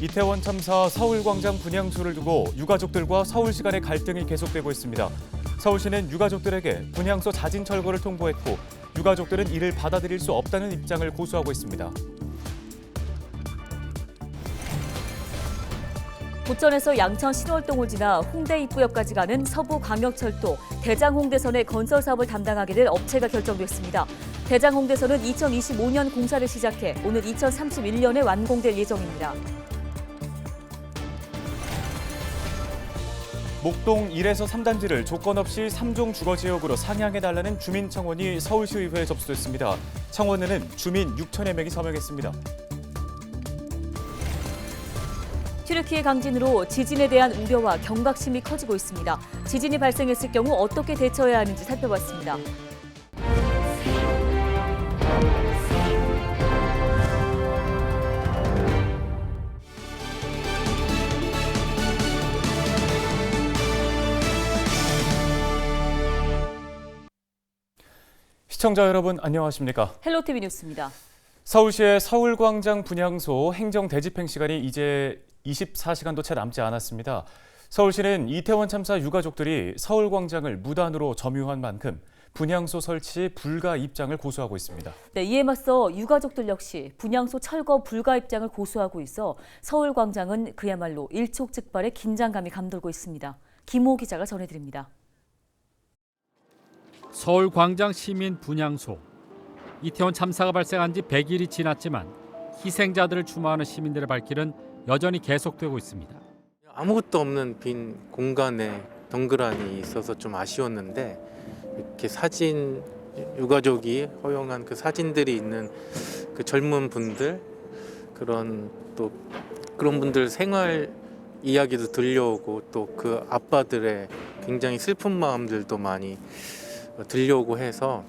이태원 참사 서울광장 분향소를 두고 유가족들과 서울시 간의 갈등이 계속되고 있습니다. 서울시는 유가족들에게 분향소 자진 철거를 통보했고 유가족들은 이를 받아들일 수 없다는 입장을 고수하고 있습니다. 부천에서 양천 신월동을 지나 홍대 입구역까지 가는 서부광역철도 대장홍대선의 건설 사업을 담당하게 될 업체가 결정됐습니다. 대장홍대선은 2025년 공사를 시작해 오늘 2031년에 완공될 예정입니다. 목동 1에서 3단지를 조건 없이 3종 주거 지역으로 상향해달라는 주민 청원이 서울시의회에 접수됐습니다. 청원에는 주민 6천여 명이 서명했습니다. 튀르키예 강진으로 지진에 대한 우려와 경각심이 커지고 있습니다. 지진이 발생했을 경우 어떻게 대처해야 하는지 살펴봤습니다. 시청자 여러분 안녕하십니까? 헬로티비 뉴스입니다. 서울시의 서울광장 분향소 행정 대집행 시간이 이제 24시간도 채 남지 않았습니다. 서울시는 이태원 참사 유가족들이 서울광장을 무단으로 점유한 만큼 분향소 설치 불가 입장을 고수하고 있습니다. 네, 이에 맞서 유가족들 역시 분향소 철거 불가 입장을 고수하고 있어 서울광장은 그야말로 일촉즉발의 긴장감이 감돌고 있습니다. 김호 기자가 전해드립니다. 서울 광장 시민 분향소 이태원 참사가 발생한 지 100일이 지났지만 희생자들을 추모하는 시민들의 발길은 여전히 계속되고 있습니다. 아무것도 없는 빈 공간에 덩그러니 있어서 좀 아쉬웠는데 이렇게 사진 유가족이 허용한 그 사진들이 있는 그 젊은 분들 그런 또 그런 분들 생활 이야기도 들려오고 또 그 아빠들의 굉장히 슬픈 마음들도 많이 들려오고 해서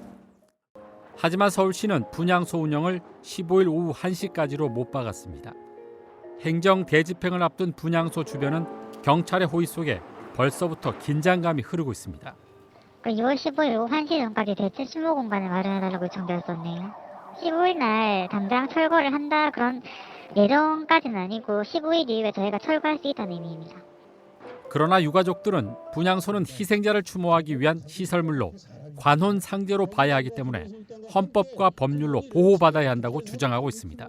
하지만 서울시는 분향소 운영을 15일 오후 1시까지로 못 박았습니다. 행정 대집행을 앞둔 분향소 주변은 경찰의 호의 속에 벌써부터 긴장감이 흐르고 있습니다. 그 2월 15일 오후 1시 전까지 대체 수모 공간을 마련해달라고 요청드렸었네요. 15일 날 당장 철거를 한다 그런 예정까지는 아니고 15일 이후에 저희가 철거할 수 있다는 의미입니다. 그러나 유가족들은 분향소는 희생자를 추모하기 위한 시설물로 관혼 상제로 봐야 하기 때문에 헌법과 법률로 보호받아야 한다고 주장하고 있습니다.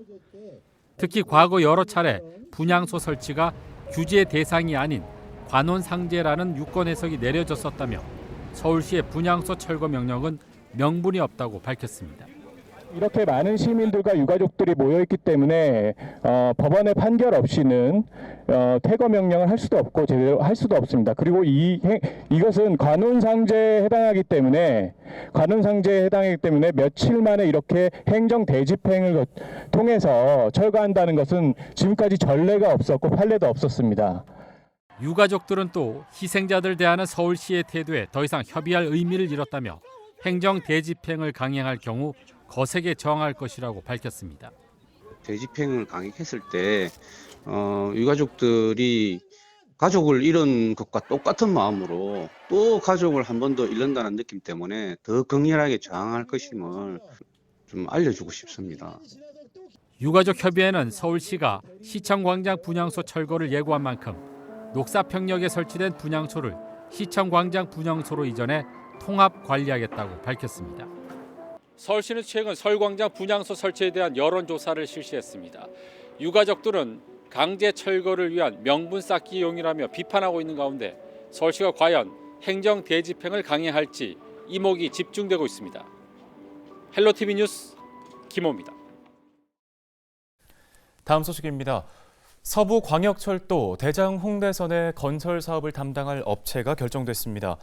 특히 과거 여러 차례 분향소 설치가 규제 대상이 아닌 관혼 상제라는 유권 해석이 내려졌었다며 서울시의 분향소 철거 명령은 명분이 없다고 밝혔습니다. 이렇게 많은 시민들과 유가족들이 모여있기 때문에 어, 법원의 판결 없이는 어, 퇴거 명령을 할 수도 없고 제대로 할 수도 없습니다. 그리고 이 행- 이것은 관혼상제에 해당하기 때문에 관혼상제에 해당하기 때문에 며칠 만에 이렇게 행정 대집행을 거- 통해서 철거한다는 것은 지금까지 전례가 없었고 판례도 없었습니다. 유가족들은 또 희생자들 대하는 서울시의 태도에 더 이상 협의할 의미를 잃었다며 행정 대집행을 강행할 경우 거세게 저항할 것이라고 밝혔습니다. 대집행을 강행했을 때 어, 유가족들이 가족을 잃은 것과 똑같은 마음으로 또 가족을 한 번 더 잃는다는 느낌 때문에 더 극렬하게 저항할 것임을 좀 알려주고 싶습니다. 유가족 협의회는 서울시가 시청광장 분향소 철거를 예고한 만큼 녹사평역에 설치된 분향소를 시청광장 분향소로 이전해 통합 관리하겠다고 밝혔습니다. 서울시는 최근 서울광장 분향소 설치에 대한 여론조사를 실시했습니다. 유가족들은 강제 철거를 위한 명분 쌓기용이라며 비판하고 있는 가운데 서울시가 과연 행정 대집행을 강행할지 이목이 집중되고 있습니다. 헬로티비 뉴스 김호입니다. 다음 소식입니다. 서부광역철도 대장 홍대선의 건설 사업을 담당할 업체가 결정됐습니다.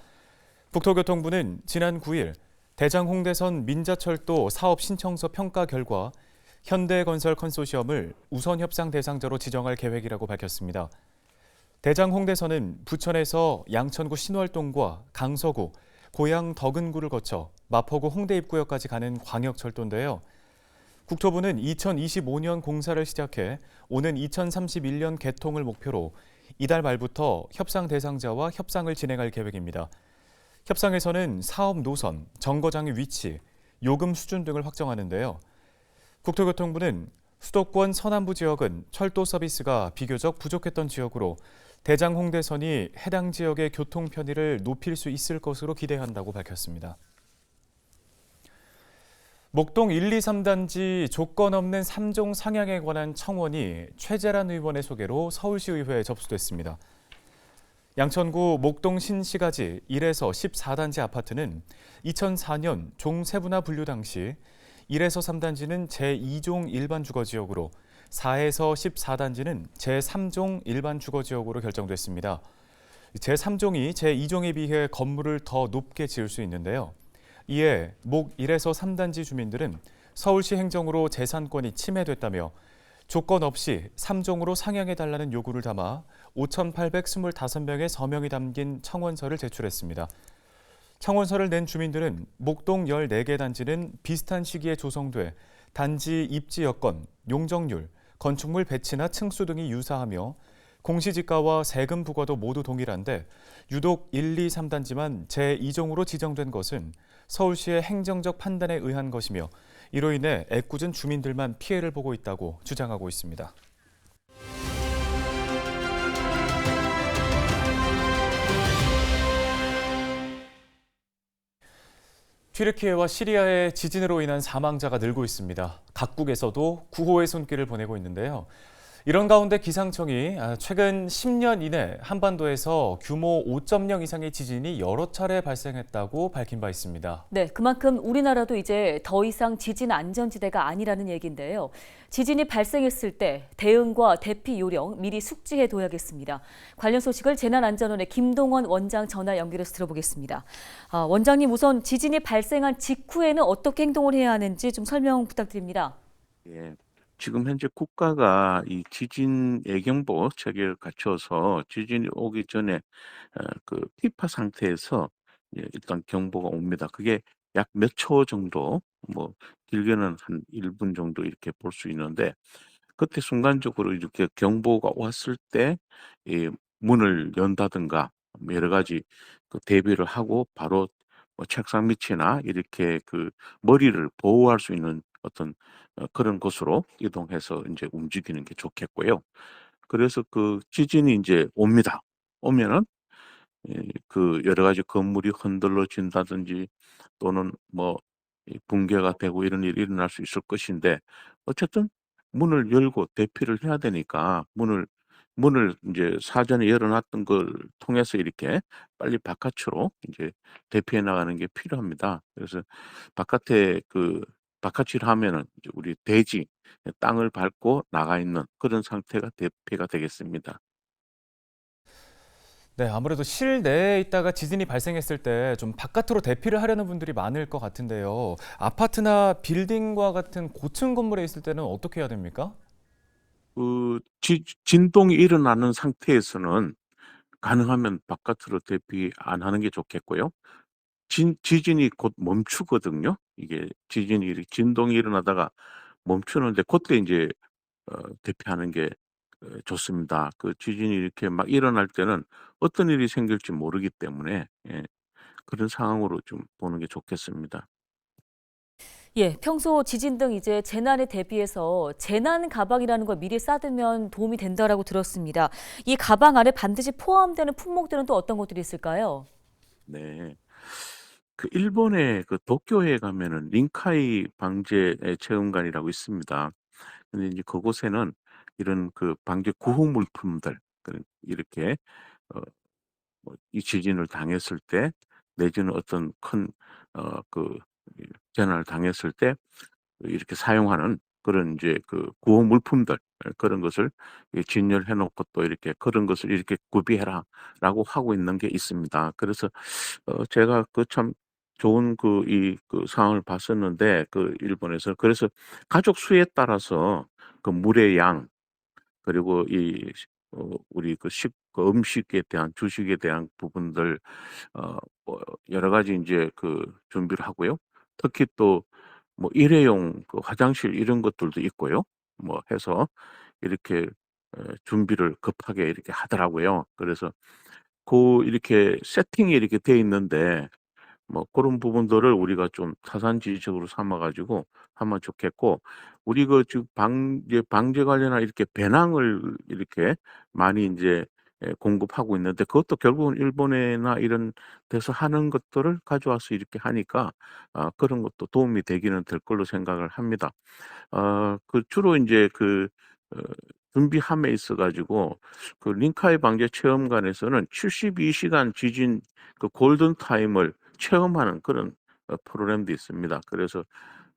국토교통부는 지난 9일 대장 홍대선 민자철도 사업 신청서 평가 결과 현대건설 컨소시엄을 우선 협상 대상자로 지정할 계획이라고 밝혔습니다. 대장 홍대선은 부천에서 양천구 신월동과 강서구, 고양 덕은구를 거쳐 마포구 홍대 입구역까지 가는 광역철도인데요. 국토부는 2025년 공사를 시작해 오는 2031년 개통을 목표로 이달 말부터 협상 대상자와 협상을 진행할 계획입니다. 협상에서는 사업 노선, 정거장의 위치, 요금 수준 등을 확정하는데요. 국토교통부는 수도권 서남부 지역은 철도 서비스가 비교적 부족했던 지역으로 대장 홍대선이 해당 지역의 교통 편의를 높일 수 있을 것으로 기대한다고 밝혔습니다. 목동 1, 2, 3단지 조건 없는 3종 상향에 관한 청원이 최재란 의원의 소개로 서울시의회에 접수됐습니다. 양천구 목동 신시가지 1에서 14단지 아파트는 2004년 종 세분화 분류 당시 1에서 3단지는 제2종 일반 주거지역으로 4에서 14단지는 제3종 일반 주거지역으로 결정됐습니다. 제3종이 제2종에 비해 건물을 더 높게 지을 수 있는데요. 이에 목 1에서 3단지 주민들은 서울시 행정으로 재산권이 침해됐다며 조건 없이 3종으로 상향해달라는 요구를 담아 5,825명의 서명이 담긴 청원서를 제출했습니다. 청원서를 낸 주민들은 목동 14개 단지는 비슷한 시기에 조성돼 단지 입지 여건, 용적률, 건축물 배치나 층수 등이 유사하며 공시지가와 세금 부과도 모두 동일한데 유독 1, 2, 3단지만 제2종으로 지정된 것은 서울시의 행정적 판단에 의한 것이며 이로 인해 애꿎은 주민들만 피해를 보고 있다고 주장하고 있습니다. 튀르키예와 시리아의 지진으로 인한 사망자가 늘고 있습니다. 각국에서도 구호의 손길을 보내고 있는데요. 이런 가운데 기상청이 아, 최근 10년 이내 한반도에서 규모 5.0 이상의 지진이 여러 차례 발생했다고 밝힌 바 있습니다. 네, 그만큼 우리나라도 이제 더 이상 지진 안전지대가 아니라는 얘기인데요. 지진이 발생했을 때 대응과 대피 요령 미리 숙지해 둬야겠습니다. 관련 소식을 재난안전원의 김동원 원장 전화 연결해서 들어보겠습니다. 아, 원장님 우선 지진이 발생한 직후에는 어떻게 행동을 해야 하는지 좀 설명 부탁드립니다. 예. 지금 현재 국가가 이 지진 예경보 체계를 갖춰서 지진이 오기 전에 어, 그 피파 상태에서 예, 일단 경보가 옵니다. 그게 약 몇 초 정도, 뭐 길게는 한 1분 정도 이렇게 볼 수 있는데 그때 순간적으로 이렇게 경보가 왔을 때 이 문을 연다든가 뭐 여러 가지 그 대비를 하고 바로 뭐 책상 밑이나 이렇게 그 머리를 보호할 수 있는 어떤 어, 그런 곳으로 이동해서 이제 움직이는 게 좋겠고요. 그래서 그 지진이 이제 옵니다. 오면은 예, 그 여러 가지 건물이 흔들러진다든지 또는 뭐이 붕괴가 되고 이런 일이 일어날 수 있을 것인데 어쨌든 문을 열고 대피를 해야 되니까 문을 문을 이제 사전에 열어놨던 걸 통해서 이렇게 빨리 바깥으로 이제 대피해 나가는 게 필요합니다. 그래서 바깥에 그 바깥을 하면은 이제 우리 대지 땅을 밟고 나가 있는 그런 상태가 대피가 되겠습니다. 네, 아무래도 실내에 있다가 지진이 발생했을 때 좀 바깥으로 대피를 하려는 분들이 많을 것 같은데요. 아파트나 빌딩과 같은 고층 건물에 있을 때는 어떻게 해야 됩니까? 그 지, 진동이 일어나는 상태에서는 가능하면 바깥으로 대피 안 하는 게 좋겠고요. 진, 지진이 곧 멈추거든요. 이게 지진이 이렇게 진동이 일어나다가 멈추는데 그때 이제 어, 대피하는 게 어, 좋습니다. 그 지진이 이렇게 막 일어날 때는 어떤 일이 생길지 모르기 때문에 예, 그런 상황으로 좀 보는 게 좋겠습니다. 예, 평소 지진 등 이제 재난에 대비해서 재난 가방이라는 걸 미리 싸두면 도움이 된다라고 들었습니다. 이 가방 안에 반드시 포함되는 품목들은 또 어떤 것들이 있을까요? 네. 그 일본의 그 도쿄에 가면은 린카이 방제 체험관이라고 있습니다. 근데 이제 그곳에는 이런 그 방제 구호 물품들 이렇게 어, 뭐 이 지진을 당했을 때 내지는 어떤 큰 어, 그 재난을 당했을 때 이렇게 사용하는 그런 이제 그 구호 물품들 그런 것을 이 진열해 놓고 또 이렇게 그런 것을 이렇게 구비해라라고 하고 있는 게 있습니다. 그래서 어, 제가 그 참 좋은 그 이 그 상황을 봤었는데 그 일본에서 그래서 가족 수에 따라서 그 물의 양 그리고 이 어, 우리 그 식, 그 음식에 대한 주식에 대한 부분들 어, 뭐 여러 가지 이제 그 준비를 하고요. 특히 또 뭐 일회용 그 화장실 이런 것들도 있고요. 뭐 해서 이렇게 에, 준비를 급하게 이렇게 하더라고요. 그래서 그 이렇게 세팅이 이렇게 돼 있는데 뭐 그런 부분들을 우리가 좀 타산지적으로 삼아 가지고 하면 좋겠고 우리 그 지금 방제 방제 관련한 이렇게 배낭을 이렇게 많이 이제 예, 공급하고 있는데 그것도 결국은 일본이나 이런 데서 하는 것들을 가져와서 이렇게 하니까 아, 그런 것도 도움이 되기는 될 걸로 생각을 합니다. 어, 그 주로 이제 그 어, 준비함에 있어 가지고 그 링카이 방제 체험관에서는 72시간 지진 그 골든 타임을 체험하는 그런 어, 프로그램도 있습니다. 그래서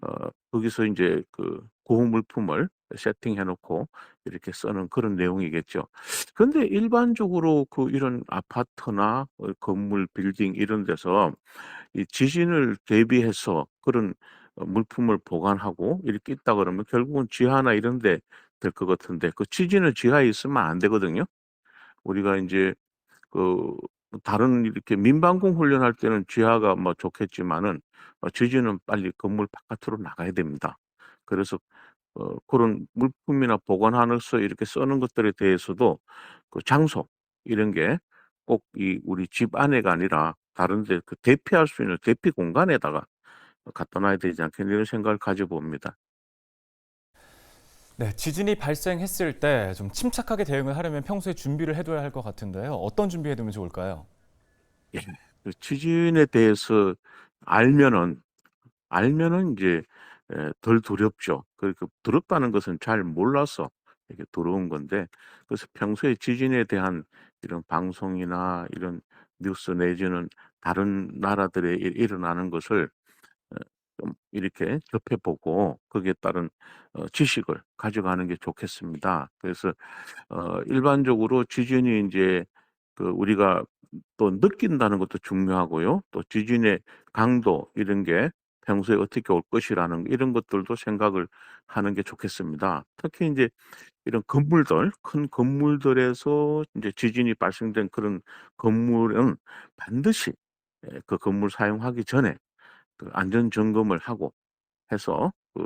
어, 거기서 이제 그 고급 물품을 세팅해 놓고 이렇게 쓰는 그런 내용이겠죠. 근데 일반적으로 그 이런 아파트나 어, 건물, 빌딩 이런 데서 이 지진을 대비해서 그런 어, 물품을 보관하고 이렇게 있다 그러면 결국은 지하나 이런 데 될 것 같은데 그 지진은 지하에 있으면 안 되거든요. 우리가 이제 그 다른 이렇게 민방공 훈련할 때는 지하가 뭐 좋겠지만은 어, 지진은 빨리 건물 바깥으로 나가야 됩니다. 그래서 어, 그런 물품이나 보관하면서 이렇게 쓰는 것들에 대해서도 그 장소 이런 게 꼭 이 우리 집 안에가 아니라 다른 데 그 대피할 수 있는 대피 공간에다가 갖다 놔야 되지 않겠나 이런 생각을 가져봅니다. 네, 지진이 발생했을 때 좀 침착하게 대응을 하려면 평소에 준비를 해둬야 할 것 같은데요. 어떤 준비해두면 좋을까요? 그 지진에 대해서 알면은 알면은 이제 에, 덜 두렵죠. 그러니까 두렵다는 것은 잘 몰라서 이렇게 두려운 건데 그래서 평소에 지진에 대한 이런 방송이나 이런 뉴스 내지는 다른 나라들에 일- 일어나는 것을 어, 좀 이렇게 접해보고 거기에 따른 어, 지식을 가져가는 게 좋겠습니다. 그래서 어, 일반적으로 지진이 이제 그 우리가 또 느낀다는 것도 중요하고요. 또 지진의 강도 이런 게 평소에 어떻게 올 것이라는 이런 것들도 생각을 하는 게 좋겠습니다. 특히 이제 이런 건물들, 큰 건물들에서 이제 지진이 발생된 그런 건물은 반드시 예, 그 건물 사용하기 전에 그 안전 점검을 하고 해서 그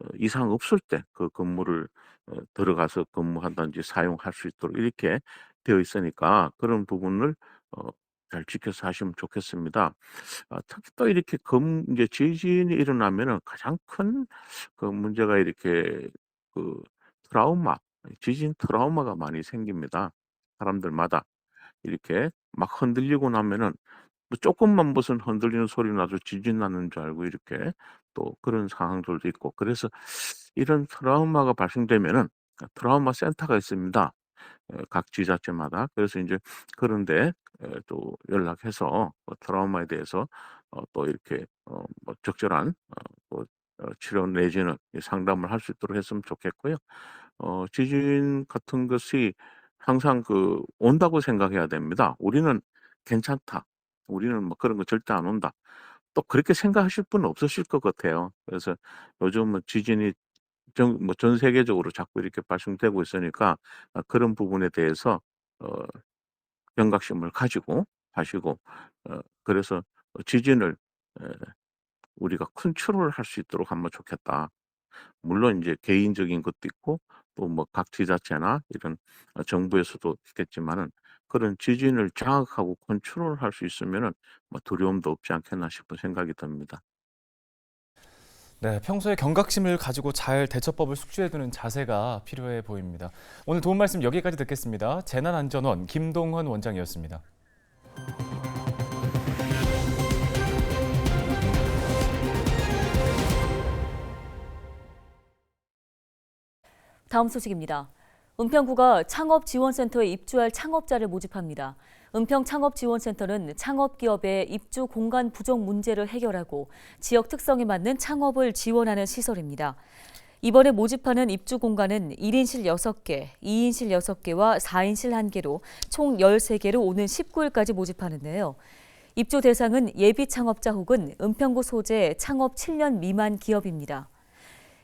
어, 이상 없을 때 그 건물을 어, 들어가서 근무한다든지 사용할 수 있도록 이렇게 되어 있으니까 그런 부분을 어, 잘 지켜서 하시면 좋겠습니다. 아, 특히 또 이렇게 금 이제 지진이 일어나면은 가장 큰 그 문제가 이렇게 그 트라우마, 지진 트라우마가 많이 생깁니다. 사람들마다 이렇게 막 흔들리고 나면은 뭐 조금만 무슨 흔들리는 소리 나도 지진 나는 줄 알고 이렇게 또 그런 상황들도 있고 그래서 이런 트라우마가 발생되면은 트라우마 센터가 있습니다. 어, 각 지자체마다. 그래서 이제 그런데 에, 또 연락해서 뭐 트라우마에 대해서 어, 또 이렇게 어, 뭐 적절한 어, 또, 어, 치료 내지는 이 상담을 할 수 있도록 했으면 좋겠고요. 어, 지진 같은 것이 항상 그 온다고 생각해야 됩니다. 우리는 괜찮다. 우리는 뭐 그런 거 절대 안 온다. 또 그렇게 생각하실 분은 없으실 것 같아요. 그래서 요즘은 지진이 전, 뭐전 세계적으로 자꾸 이렇게 발생되고 있으니까 아, 그런 부분에 대해서 어, 경각심을 가지고 하시고 어, 그래서 지진을 에, 우리가 컨트롤을 할수 있도록 하면 좋겠다. 물론 이제 개인적인 것도 있고 또 뭐 각 지자체나 이런 어, 정부에서도 있겠지만은 그런 지진을 장악하고 컨트롤할 수 있으면은 뭐 두려움도 없지 않겠나 싶은 생각이 듭니다. 네, 평소에 경각심을 가지고 잘 대처법을 숙지해두는 자세가 필요해 보입니다. 오늘 도움 말씀 여기까지 듣겠습니다. 재난안전원 김동헌 원장이었습니다. 다음 소식입니다. 은평구가 창업지원센터에 입주할 창업자를 모집합니다. 은평창업지원센터는 창업기업의 입주 공간 부족 문제를 해결하고 지역 특성에 맞는 창업을 지원하는 시설입니다. 이번에 모집하는 입주 공간은 1인실 6개, 2인실 6개와 4인실 1개로 총 13개로 오는 19일까지 모집하는데요. 입주 대상은 예비 창업자 혹은 은평구 소재 창업 7년 미만 기업입니다.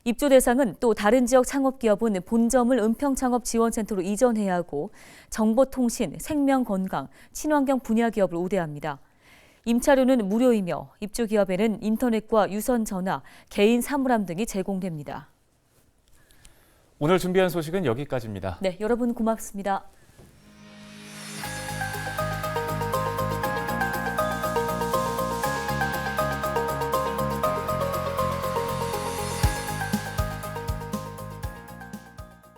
입주 대상은 또 다른 지역 창업 기업은 본점을 은평창업지원센터로 이전해야 하고 정보통신, 생명건강, 친환경 분야 기업을 우대합니다. 임차료는 무료이며 입주 기업에는 인터넷과 유선 전화, 개인 사물함 등이 제공됩니다. 오늘 준비한 소식은 여기까지입니다. 네, 여러분 고맙습니다.